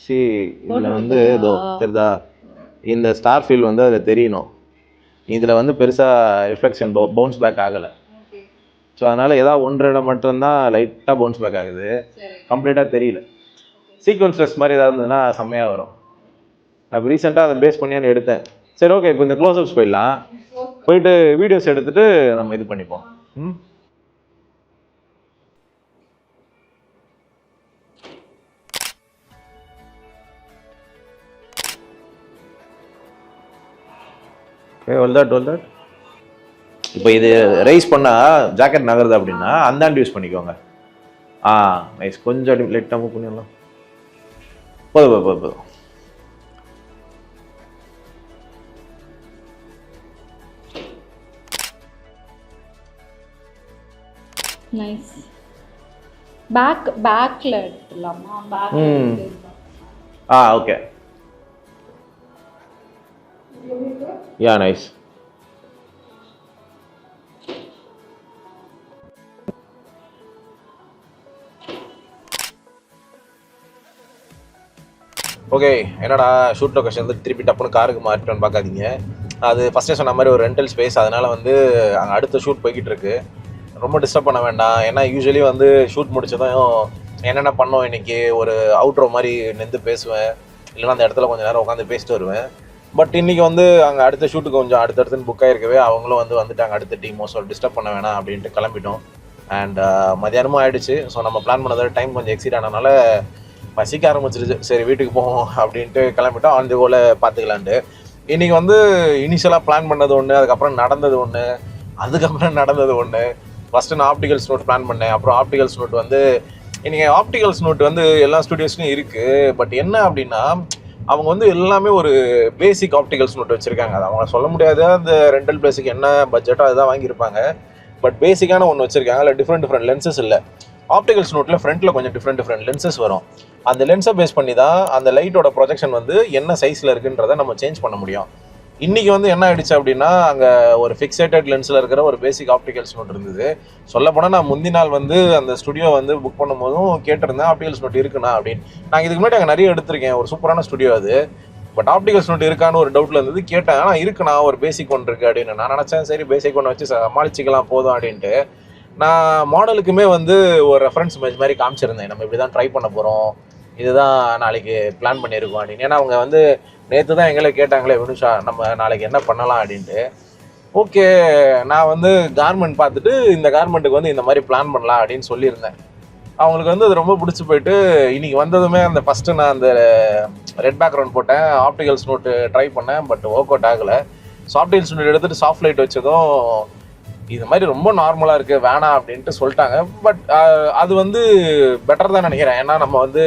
சி இதில் வந்து இதோ தெரியுதா இந்த ஸ்டார் ஃபீல் வந்து அதில் தெரியணும். இதில் வந்து பெருசாக ரிஃப்ளெக்ஷன் பவுன்ஸ் பேக் ஆகலை. ஸோ அதனால் ஏதாவது ஒன்று இடம் மட்டும்தான் லைட்டாக பவுன்ஸ் பேக் ஆகுது. கம்ப்ளீட்டாக தெரியல. சீக்வன்ஸ் மாதிரி ஏதாவது இருந்ததுன்னா செம்மையாக வரும். நான் ரீசெண்டாக அதை பேஸ் பண்ணியான்னு எடுத்தேன். சரி ஓகே இப்போ இந்த க்ளோஸ்அப்ஸ் போயிடலாம். போயிட்டு வீடியோஸ் எடுத்துட்டு நம்ம இது பண்ணிப்போம். ம். ஓகே ஒல் தட் ஒல் தட் இப்போ இது ரைஸ் பண்ணால் ஜாக்கெட் நகருது அப்படின்னா அந்தாண்டு யூஸ் பண்ணிக்கோங்க. ஆ நைஸ் கொஞ்சம் லைட்டாக மூவ் பண்ணிடலாம். போதும் போதும் போதும். நைஸ் பேக் பேக்ல எடுத்துடலாமா பேக் ம். ஆ ஓகே யா நைஸ் ஓகே என்னடா ஷூட் லொகேஷன் வந்து திருப்பி டப்புனு காருக்கு மாறிட்டோன்னு பார்க்காதீங்க. அது ஃபஸ்ட்டே சொன்ன மாதிரி ஒரு ரெண்டல் ஸ்பேஸ் அதனால வந்து அங்கே அடுத்த ஷூட் போய்கிட்டு இருக்கு. ரொம்ப டிஸ்டர்ப் பண்ண வேண்டாம். ஏன்னா யூஸ்வலி வந்து ஷூட் முடிச்சதும் என்னென்ன பண்ணோம் இன்னைக்கு? ஒரு அவுட்ரோ மாதிரி நின்று பேசுவேன். இல்லைன்னா அந்த இடத்துல கொஞ்சம் நேரம் உட்காந்து பேசிட்டு வருவேன். பட் இன்றைக்கி வந்து அங்கே அடுத்த ஷூட்டுக்கு கொஞ்சம் அடுத்தடுத்துன்னு புக் ஆகிருக்கவே அவங்களும் வந்து வந்துட்டாங்க. அடுத்த டீமோ ஸோ டிஸ்டர்ப் பண்ண வேணாம் அப்படின்ட்டு கிளம்பிட்டோம். அண்ட் மதியானமும் ஆகிடுச்சு ஸோ நம்ம பிளான் பண்ணதோட டைம் கொஞ்சம் எக்ஸீட் ஆனதுனால பசிக்க ஆரம்பிச்சிருச்சு. சரி வீட்டுக்கு போவோம் அப்படின்ட்டு கிளம்பிட்டோம். ஆன் தி கோல பார்த்துக்கலான்ட்டு இன்னைக்கு வந்து இனிஷியலாக பிளான் பண்ணது ஒன்று அதுக்கப்புறம் நடந்தது ஒன்று அதுக்கப்புறம் நடந்தது ஒன்று ஃபஸ்ட்டு நான் ஆப்டிகல்ஸ் நோட் பிளான் பண்ணேன். அப்புறம் ஆப்டிகல்ஸ் நோட் வந்து நீங்கள் ஆப்டிகல்ஸ் நோட் வந்து எல்லா ஸ்டுடியோஸ்லையும் இருக்குது பட் என்ன அப்படின்னா அவங்க வந்து எல்லாமே ஒரு பேசிக் ஆப்டிகல்ஸ் நோட் வச்சுருக்காங்க. அது அவங்க சொல்ல முடியாது. அந்த ரெண்டல் பிளேஸுக்கு என்ன பட்ஜெட்டோ அதுதான் வாங்கியிருப்பாங்க. பட் பேசிக்கான ஒன்று வச்சுருக்காங்க. அதில் டிஃப்ரெண்ட் டிஃப்ரெண்ட் லென்சஸ் இல்லை. ஆப்டிகல்ஸ் நோட்டில் ஃப்ரண்ட்டில் கொஞ்சம் டிஃப்ரெண்ட் டிஃப்ரெண்ட் லென்சஸ் வரும். அந்த லென்ஸை பேஸ் பண்ணி தான் அந்த லைட்டோட ப்ரொஜெக்ஷன் வந்து என்ன சைஸில் இருக்குன்றதை நம்ம சேஞ்ச் பண்ண முடியும். இன்றைக்கி வந்து என்ன ஆயிடுச்சு அப்படின்னா அங்கே ஒரு ஃபிக்ஸேட்டட் லென்ஸில் இருக்கிற ஒரு பேசிக் ஆப்டிகல்ஸ் நோட் இருந்தது. சொல்லப்போனால் நான் முந்தி நாள் வந்து அந்த ஸ்டுடியோ வந்து புக் பண்ணும்போதும் கேட்டிருந்தேன் ஆப்டிகல்ஸ் நோட் இருக்குண்ணா அப்படின்னு. நான் இதுக்கு முன்னாடி அங்கே நிறைய எடுத்திருக்கேன் ஒரு சூப்பரான ஸ்டுடியோ அது. பட் ஆப்டிகல்ஸ் நோட் இருக்கான்னு ஒரு டவுட்டில் இருந்தது கேட்டேன். ஆனால் இருக்குண்ணா ஒரு பேசிக் ஒன்று இருக்குது அப்படின்னு. நான் நினச்சேன் சரி பேசிக் ஒன்று வச்சு சமாளிச்சிக்கலாம் போதும் அப்படின்ட்டு. நான் மாடலுக்குமே வந்து ஒரு ரெஃபரன்ஸ் இமேஜ் மாதிரி காமிச்சிருந்தேன். நம்ம இப்படி தான் ட்ரை பண்ண போகிறோம் இதுதான் நாளைக்கு பிளான் பண்ணியிருக்கோம் அப்படின்னு. ஏன்னா அவங்க வந்து நேற்று தான் எங்களை கேட்டாங்களே வினுஷா நம்ம நாளைக்கு என்ன பண்ணலாம்? அப்படின்ட்டு. ஓகே நான் வந்து கார்மெண்ட் பார்த்துட்டு இந்த கார்மெண்ட்டுக்கு வந்து இந்த மாதிரி பிளான் பண்ணலாம் அப்படின்னு சொல்லியிருந்தேன். அவங்களுக்கு வந்து அது ரொம்ப பிடிச்சி போயிட்டு இன்னைக்கு வந்ததுமே அந்த ஃபஸ்ட்டு நான் அந்த ரெட் பேக்ரவுண்ட் போட்டேன் ஆப்டிகல்ஸ் நோட்டு ட்ரை பண்ணேன் பட் ஒர்க் அவுட் ஆகலை. ஸோ நோட் எடுத்துகிட்டு சாஃப்ட் லைட் வச்சதும் இது மாதிரி ரொம்ப நார்மலாக இருக்குது வேணாம் அப்படின்ட்டு சொல்லிட்டாங்க. பட் அது வந்து பெட்டர் தான் நினைக்கிறேன். ஏன்னா நம்ம வந்து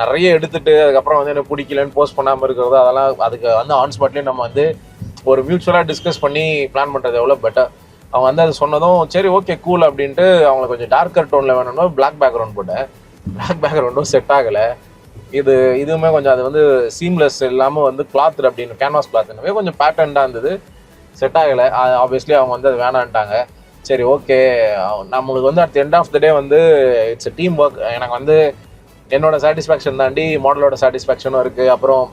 நிறைய எடுத்துட்டு அதுக்கப்புறம் வந்து எனக்கு பிடிக்கலன்னு போஸ்ட் பண்ணாமல் இருக்கிறது அதெல்லாம் அதுக்கு வந்து ஆன் ஸ்பாட்லேயும் நம்ம வந்து ஒரு மியூச்சுவலாக டிஸ்கஸ் பண்ணி பிளான் பண்ணுறது எவ்வளோ பெட்டர் அவங்க வந்து அது சொன்னதும் சரி ஓகே கூல் அப்படின்ட்டு அவங்களை கொஞ்சம் டார்க்கர் டோனில் வேணும்னா பிளாக் பேக்ரவுண்ட் போட்டேன். பிளாக் பேக்ரவுண்டும் செட் ஆகலை. இது இதுவுமே கொஞ்சம் அது வந்து சீம்லெஸ் இல்லாமல் வந்து கிளாத் அப்படின்னு கேன்வாஸ் கிளாத்னுமே கொஞ்சம் பேட்டர்ன்டாக இருந்தது. செட் ஆகலை. ஆப்வியஸ்லி அவங்க வந்து அது வேணான்ட்டாங்க. சரி ஓகே நம்மளுக்கு வந்து at end of the day வந்து இட்ஸ் டீம் ஒர்க் எனக்கு வந்து என்னோட சாட்டிஸ்ஃபேக்ஷன் தாண்டி மாடலோட சாட்டிஸ்ஃபேக்ஷனும் இருக்குது அப்புறம்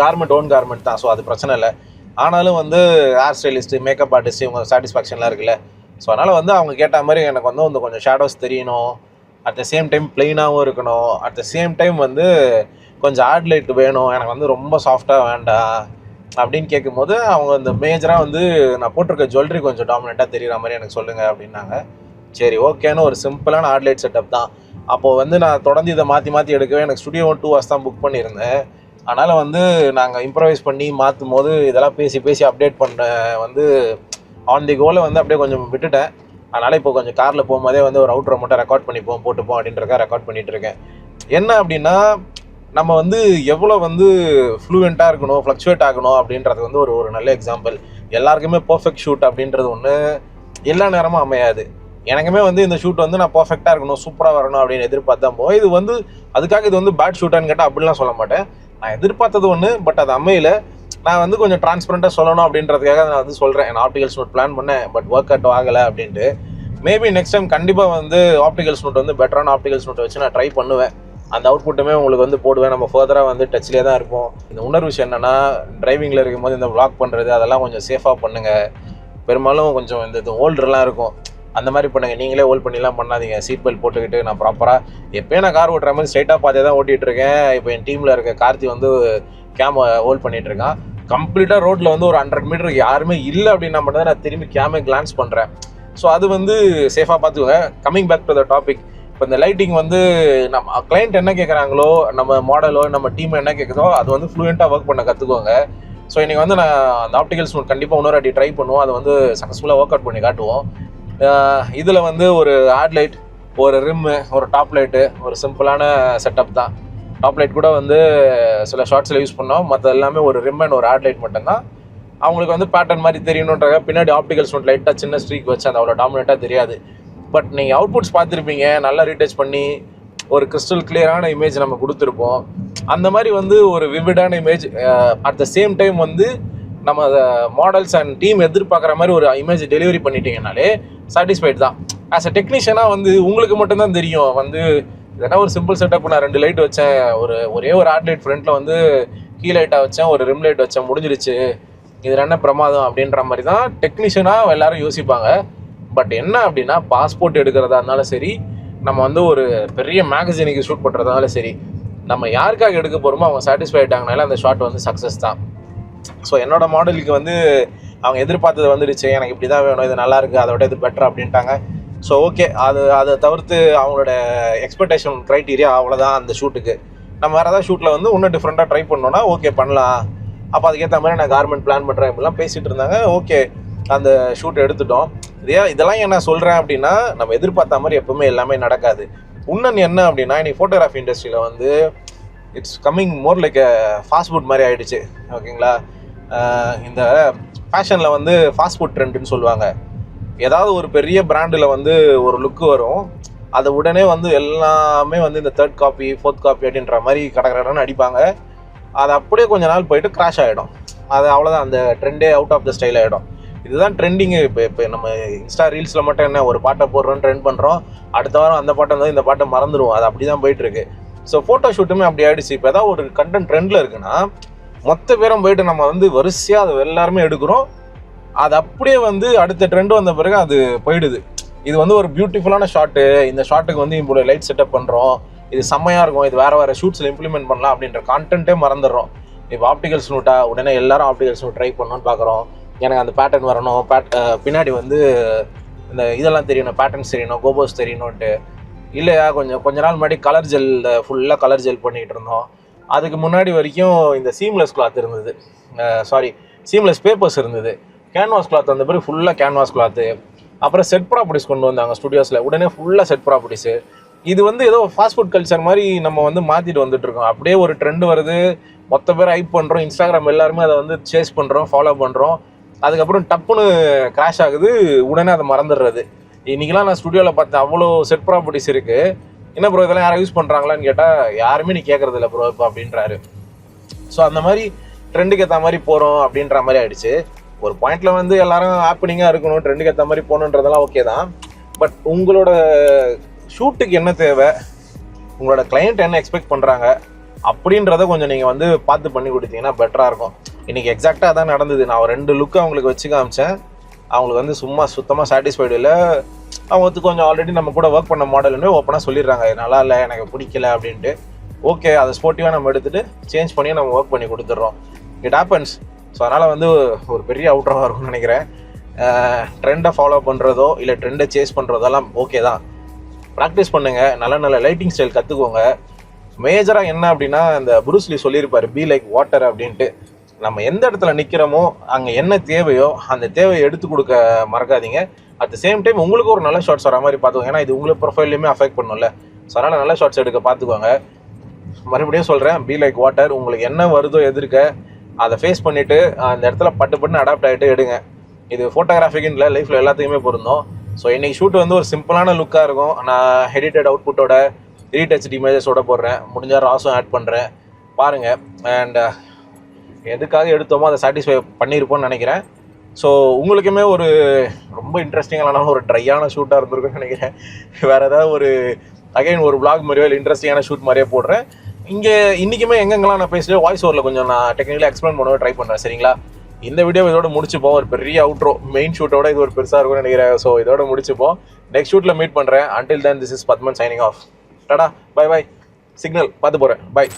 கார்மெண்ட் ஓன் கார்மெண்ட் தான். ஸோ அது பிரச்சனை இல்லை. ஆனாலும் வந்து ஹேர் ஸ்டைலிஸ்ட்டு மேக்கப் ஆர்டிஸ்ட் இவங்க சாட்டிஸ்ஃபேக்ஷன்லாம் இருக்குல்ல. ஸோ அதனால் வந்து அவங்க கேட்ட மாதிரி எனக்கு வந்து வந்து கொஞ்சம் ஷேடோஸ் தெரியணும். அட் த சேம் டைம் ப்ளெயினாகவும் இருக்கணும். அட் த சேம் டைம் வந்து கொஞ்சம் ஆட் லைட் வேணும். எனக்கு வந்து ரொம்ப சாஃப்டாக வேண்டாம் அப்படின்னு கேட்கும்போது அவங்க இந்த மேஜராக வந்து நான் போட்டிருக்க ஜுவல்லரி கொஞ்சம் டாமினண்ட்டாக தெரியுற மாதிரி எனக்கு சொல்லுங்கள் அப்படின்னாங்க. சரி ஓகேன்னு ஒரு சிம்பிளான ஆட் லைட் செட்டப் தான். அப்போது வந்து நான் தொடர்ந்து இதை மாற்றி மாற்றி எடுக்கவே எனக்கு ஸ்டுடியோ டூ ஹவர்ஸ் தான் புக் பண்ணியிருந்தேன். அதனால் வந்து நாங்கள் இம்ப்ரவைஸ் பண்ணி மாற்றும் போது இதெல்லாம் பேசி பேசி அப்டேட் பண்ண வந்து ஆன் தி கோலை வந்து அப்படியே கொஞ்சம் விட்டுட்டேன். அதனால் இப்போ கொஞ்சம் காரில் போகும்போதே வந்து ஒரு அவுட்ரை மட்டும் ரெக்கார்ட் பண்ணிப்போம் போட்டுப்போம் அப்படின்றக்கா ரெக்கார்ட் பண்ணிட்டு இருக்கேன். என்ன அப்படின்னா நம்ம வந்து எவ்வளோ வந்து ஃப்ளூவெண்ட்டாக இருக்கணும் ஃப்ளக்சுவேட் ஆகணும் அப்படின்றது வந்து ஒரு ஒரு நல்ல எக்ஸாம்பிள் எல்லாருக்குமே பர்ஃபெக்ட் ஷூட் அப்படின்றது ஒன்று எல்லா நேரமும் அமையாது. எனக்குமே வந்து இந்த ஷூட் வந்து நான் பர்ஃபெக்டாக இருக்கணும் சூப்பராக வரணும் அப்படின்னு எதிர்பார்த்தா போ இது வந்து அதுக்காக இது வந்து பேட் ஷூட்டான்னு கேட்டால் அப்படிலாம் சொல்ல மாட்டேன். நான் எதிர்பார்த்தது ஒன்று பட் அது அமையல. நான் வந்து கொஞ்சம் டிரான்ஸ்பரண்ட்டாக சொல்லணும் அப்படின்றதுக்காக நான் வந்து சொல்கிறேன் நான் ஆப்டிகல்ஸ் நோட் பிளான் பண்ணேன் பட் ஒர்க் அவுட் ஆகலை அப்படின்ட்டு. மேபி நெக்ஸ்ட் டைம் கண்டிப்பாக வந்து ஆப்டிகல்ஸ் நோட் வந்து பெட்டரான ஆப்டிகல்ஸ் நோட்டை வச்சு நான் ட்ரை பண்ணுவேன். அந்த அவுட்புட்டுமே உங்களுக்கு வந்து போடுவேன். நம்ம ஃபர்தராக வந்து டச்லேயே தான் இருப்போம். இந்த உணர்வு விஷயம் என்னென்னா டிரைவிங்கில் இருக்கும்போது இந்த vlog பண்ணுறது அதெல்லாம் கொஞ்சம் சேஃபாக பண்ணுங்கள் பெரும்பாலும் கொஞ்சம் இந்த இது ஓல்டர்லாம் இருக்கும். அந்த மாதிரி பண்ணுங்கள் நீங்களே ஹோல்ட் பண்ணிலாம் பண்ணாதீங்க. சீட் பெல்ட் போட்டுக்கிட்டு நான் ப்ராப்பராக எப்போயும் நான் கார் ஓட்டுற மாதிரி ஸ்ட்ரைட்டாக பார்த்தே தான் ஓட்டிகிட்டு இருக்கேன் இப்போ என் டீமில் இருக்க கார்த்தி வந்து கேம ஹோல்ட் பண்ணிகிட்டு இருக்கான் கம்ப்ளீட்டாக ரோட்டில் வந்து ஒரு ஹண்ட்ரட் மீட்டருக்கு யாருமே இல்லை அப்படின்னா மட்டும் தான் நான் திரும்பி கேமே கிளான்ஸ் பண்ணுறேன் ஸோ அது வந்து சேஃபாக பார்த்துக்கோங்க coming back to the topic இப்போ இந்த லைட்டிங் வந்து நம்ம கிளைண்ட் என்ன கேட்குறாங்களோ நம்ம மாடலோ நம்ம டீம் என்ன கேட்குதோ அது வந்து ஃப்ளூயண்ட்டாக ஒர்க் பண்ண கற்றுக்கோங்க ஸோ இன்றைக்கி வந்து நான் அந்த ஆப்டிகல்ஸ் கண்டிப்பாக இன்னொரு அடி ட்ரை பண்ணுவோம். அதை வந்து சக்ஸஸ்ஃபுல்லாக ஒர்க் அவுட் பண்ணி காட்டுவோம். இதில் வந்து ஒரு ஹேட்லைட் ஒரு ரிம்மு ஒரு டாப் லைட்டு ஒரு சிம்பிளான செட்டப் தான். டாப் லைட் கூட வந்து சில ஷார்ட்ஸில் யூஸ் பண்ணோம். மற்ற எல்லாமே ஒரு ரிம் அண்ட் ஒரு ஹேட்லைட் லைட் மட்டும்தான். அவங்களுக்கு வந்து பேட்டர்ன் மாதிரி தெரியணுன்றாங்க பின்னாடி ஆப்டிகல்ஸ் ஸ்டோன் லைட்டாக சின்ன ஸ்ட்ரீக் வச்சு அது அவ்வளோ டாமினேட்டாக தெரியாது. பட் நீங்கள் அவுட்புட்ஸ் பார்த்துருப்பீங்க. நல்லா ரீடச் பண்ணி ஒரு கிறிஸ்டல் கிளியரான இமேஜ் நம்ம கொடுத்துருப்போம். அந்த மாதிரி வந்து ஒரு விவிடான image at the same time வந்து நம்ம அதை மாடல்ஸ் அண்ட் டீம் எதிர்பார்க்குற மாதிரி ஒரு இமேஜ் டெலிவரி பண்ணிட்டீங்கனாலே சாட்டிஸ்ஃபைட் தான். ஆஸ் அ டெக்னீஷியனாக வந்து உங்களுக்கு மட்டும்தான் தெரியும். வந்து இதெல்லாம் ஒரு சிம்பிள் செட்டப் நான் ரெண்டு லைட் வச்சேன். ஒரு ஒரே ஒரு ஆட் லைட் ஃப்ரண்ட்டில் வந்து கீ லைட்டாக வச்சேன். ஒரு ரிம் லைட் வச்சேன். முடிஞ்சிருச்சு. இதில் என்ன பிரமாதம் அப்படின்ற மாதிரி தான் டெக்னீஷியனாக எல்லாரும் யோசிப்பாங்க. பட் என்ன அப்படின்னா பாஸ்போர்ட் எடுக்கிறதா இருந்தாலும் சரி நம்ம வந்து ஒரு பெரிய மேகசினுக்கு ஷூட் பண்ணுறதாலும் சரி நம்ம யாருக்காக எடுக்க போகிறோமோ அவங்க சாட்டிஸ்ஃபை ஆகிட்டாங்கனால அந்த ஷாட் வந்து சக்ஸஸ் தான். ஸோ என்னோட மாடலுக்கு வந்து அவங்க எதிர்பார்த்தது வந்துடுச்சு. எனக்கு இப்படி தான் வேணும் இது நல்லா இருக்குது அதை விட இது பெட்டர் அப்படின்ட்டாங்க. ஸோ ஓகே அது அதை தவிர்த்து அவங்களோட எக்ஸ்பெக்டேஷன் க்ரைட்டீரியா அவ்வளோதான் அந்த ஷூட்டுக்கு நம்ம வேறு ஏதாவது ஷூட்டில் வந்து இன்னும் டிஃப்ரெண்ட்டாக ட்ரை பண்ணோன்னா ஓகே பண்ணலாம். அப்போ அதுக்கேற்ற மாதிரி நான் கார்மெண்ட் பிளான் பண்ணுறேன் இப்படிலாம் பேசிகிட்டு இருந்தாங்க. ஓகே அந்த ஷூட் எடுத்துட்டோம். இதே இதெல்லாம் ஏன் நான் சொல்கிறேன் அப்படின்னா நம்ம எதிர்பார்த்த மாதிரி எப்பவுமே எல்லாமே நடக்காது. இன்னொன்று என்ன அப்படின்னா இன்னைக்கு ஃபோட்டோகிராஃபி இண்டஸ்ட்ரியில் வந்து it's coming more like fast food மாதிரி ஆகிடுச்சு ஓகேங்களா இந்த ஃபேஷனில் வந்து ஃபாஸ்ட் ஃபுட் ட்ரெண்டுன்னு சொல்லுவாங்க. ஏதாவது ஒரு பெரிய பிராண்டில் வந்து ஒரு லுக்கு வரும். அதை உடனே வந்து எல்லாமே வந்து இந்த தேர்ட் காப்பி ஃபோர்த் காப்பி அப்படின்ற மாதிரி கடற்கடன்னு அடிப்பாங்க. அது அப்படியே கொஞ்ச நாள் போயிட்டு கிராஷ் ஆகிடும் அது அவ்வளோதான் அந்த ட்ரெண்டே அவுட் ஆஃப் த ஸ்டைல் ஆகிடும் இதுதான் ட்ரெண்டிங்கு இப்போ இப்போ நம்ம இன்ஸ்டா ரீல்ஸில் மட்டும் என்ன ஒரு பாட்டை போடுறோம் ட்ரெண்ட் பண்ணுறோம் அடுத்த வாரம் அந்த பாட்டை வந்து இந்த பாட்டை மறந்துடுவோம் அது அப்படி தான் போயிட்டுருக்கு ஸோ ஃபோட்டோ ஷூட்டுமே அப்படி ஆகிடுச்சு இப்போ ஏதாவது ஒரு கண்டென்ட் ட்ரெண்டில் இருக்குன்னா மொத்த பேரும் போயிட்டு நம்ம வந்து வரிசையாக அதை எல்லாருமே எடுக்கிறோம். அது அப்படியே வந்து அடுத்த ட்ரெண்ட் வந்த பிறகு அது போயிடுது. இது வந்து ஒரு பியூட்டிஃபுல்லான ஷாட்டு இந்த ஷாட்டுக்கு வந்து இப்போ லைட் செட்டப் பண்ணுறோம் இது செம்மையாக இருக்கும். இது வேறு வேறு ஷூட்ஸில் இம்ப்ளிமெண்ட் பண்ணலாம் அப்படின்ற கான்டென்ட்டே மறந்துடுறோம். இப்போ ஆப்டிகல்ஸ் ஸ்னூட்டா உடனே எல்லாரும் ஆப்டிகல் ஸ்னூட் ட்ரை பண்ணணும்னு பார்க்குறோம். எனக்கு அந்த பேட்டர்ன் வரணும். பேட் பின்னாடி வந்து இந்த இதெல்லாம் தெரியணும். பேட்டர்ன்ஸ் தெரியணும். கோபோஸ் தெரியணும்ன்ட்டு. இல்லையா? கொஞ்சம் கொஞ்ச நாள் முன்னாடி கலர் ஜெல் ஃபுல்லாக கலர் ஜெல் பண்ணிகிட்டு இருந்தோம். அதுக்கு முன்னாடி வரைக்கும் இந்த சீம்லெஸ் கிளாத் இருந்தது. சாரி சீம்லெஸ் பேப்பர்ஸ் இருந்தது. கேன்வாஸ் கிளாத் வந்த பிறகு ஃபுல்லாக கேன்வாஸ் கிளாத்து அப்புறம் செட் ப்ராப்பர்ட்டிஸ் கொண்டு வந்தாங்க ஸ்டுடியோஸில் உடனே ஃபுல்லாக செட் ப்ராப்பர்ட்டிஸு இது வந்து ஏதோ ஃபாஸ்ட் ஃபுட் கல்ச்சர் மாதிரி நம்ம வந்து மாற்றிட்டு வந்துட்டு இருக்கோம். அப்படியே ஒரு ட்ரெண்ட் வருது. மொத்த பேர் ஹைப் பண்ணுறோம் இன்ஸ்டாகிராம் எல்லாருமே அதை வந்து சேஸ் பண்ணுறோம் ஃபாலோ பண்ணுறோம் அதுக்கப்புறம் டப்புன்னு கிராஷ் ஆகுது. உடனே அதை மறந்துடுறது. இன்றைக்கெலாம் நான் ஸ்டுடியோவில் பார்த்தேன். அவ்வளோ செட் ப்ராப்பர்ட்டிஸ் இருக்குது என்ன ப்ரோ இதெல்லாம் யாரும் யூஸ் பண்ணுறாங்களான்னு கேட்டால் யாருமே நீ கேட்குறது இல்லை ப்ரோ இப்போ அப்படின்றாரு. ஸோ அந்த மாதிரி ட்ரெண்டுக்கு ஏற்ற மாதிரி போகிறோம் அப்படின்ற மாதிரி ஆயிடுச்சு. ஒரு பாயிண்ட்ல வந்து எல்லாரும் ஆப்பனிங்காக இருக்கணும் ட்ரெண்டுக்கு ஏற்ற மாதிரி போகணுன்றதெல்லாம் ஓகே தான். பட் உங்களோட ஷூட்டுக்கு என்ன தேவை? உங்களோட கிளையண்ட் என்ன எக்ஸ்பெக்ட் பண்ணுறாங்க அப்படின்றத கொஞ்சம் நீங்கள் வந்து பார்த்து பண்ணி கொடுத்தீங்கன்னா பெட்டராக இருக்கும். இன்றைக்கி எக்ஸாக்டாக தான் நடந்தது. நான் ஒரு ரெண்டு லுக்கு அவங்களுக்கு வச்சு காமிச்சேன். அவங்களுக்கு வந்து சும்மா சுத்தமாக சாட்டிஸ்ஃபைடு இல்லை. அவங்க வந்து கொஞ்சம் ஆல்ரெடி நம்ம கூட ஒர்க் பண்ண மாடல்னு ஓப்பனாக சொல்லிடுறாங்க. இது நல்லா இல்லை எனக்கு பிடிக்கல அப்படின்ட்டு. ஓகே அதை ஸ்போர்ட்டிவாக நம்ம எடுத்துகிட்டு சேஞ்ச் பண்ணி நம்ம ஒர்க் பண்ணி கொடுத்துட்றோம். இட் ஆப்பன்ஸ் ஸோ அதனால் வந்து ஒரு பெரிய அவுட்ராக இருக்கும்னு நினைக்கிறேன். ட்ரெண்டை ஃபாலோ பண்ணுறதோ இல்லை ட்ரெண்டை சேஸ் பண்ணுறதெல்லாம் ஓகே தான். ப்ராக்டிஸ் பண்ணுங்கள் நல்ல நல்ல லைட்டிங் ஸ்டைல் கற்றுக்கோங்க மேஜராக என்ன அப்படின்னா இந்த புருஸ்லி சொல்லியிருப்பார் பி லைக் வாட்டர் அப்படின்ட்டு. நம்ம எந்த இடத்துல நிற்கிறோமோ அங்கே என்ன தேவையோ அந்த தேவையை எடுத்து கொடுக்க மறக்காதீங்க. அட் த சேம் டைம் உங்களுக்கு ஒரு நல்ல ஷார்ட்ஸ் வர மாதிரி பார்த்துக்கோங்க. ஏன்னா இது உங்களுக்கு ப்ரொஃபைல்லையுமே அஃபெக்ட் பண்ணும்ல. ஸோ அதனால் நல்ல ஷார்ட்ஸ் எடுக்க பார்த்துக்கோங்க. மறுபடியும் சொல்கிறேன் பி லைக் வாட்டர் உங்களுக்கு என்ன வருதோ எதிர்க்க அதை ஃபேஸ் பண்ணிவிட்டு அந்த இடத்துல பட்டு பட்டு அடாப்ட் ஆகிட்டு எடுங்க. இது ஃபோட்டோகிராஃபிக்குன்னு இல்லை லைஃப்பில் எல்லாத்துக்குமே பொருந்தோம். ஸோ இன்னைக்கு ஷூட் வந்து ஒரு சிம்பிளான லுக்காக இருக்கும். நான் எடிட்டட் அவுட்புட்டோட ரீடச் இமேஜஸோட போடுறேன். முடிஞ்சால் ராஸும் ஆட் பண்ணுறேன் பாருங்கள் அண்ட் எதுக்காக எடுத்தோமோ அதை சாட்டிஸ்ஃபை பண்ணியிருப்போம்னு நினைக்கிறேன். ஸோ உங்களுக்குமே ஒரு ரொம்ப இன்ட்ரெஸ்டிங்கான ஒரு ட்ரையான ஷூட்டாக இருந்திருக்குன்னு நினைக்கிறேன். வேறு ஏதாவது ஒரு அகைன் ஒரு விளாக் மாதிரியோ இல்லை இன்ட்ரெஸ்டிங்கான ஷூட் மாதிரியே போடுறேன். இங்கே இன்றைக்குமே எங்கெங்கெல்லாம் நான் பேசிட்டு வாய்ஸ் ஓவரில் கொஞ்சம் நான் டெக்னிக்கலாக எக்ஸ்பிளைன் பண்ணவே ட்ரை பண்ணுறேன் சரிங்களா? இந்த வீடியோ இதோட முடிச்சுப்போம். ஒரு பெரிய அவுட்ரோ மெயின் ஷூட்டோட இது ஒரு பெருசாக இருக்கும்னு நினைக்கிறேன். ஸோ இதோட முடிச்சுப்போம். நெக்ஸ்ட் ஷூட்டில் மீட் பண்ணுறேன் until then this is Padman signing off tata bye bye signal பார்த்து போகிறேன் பை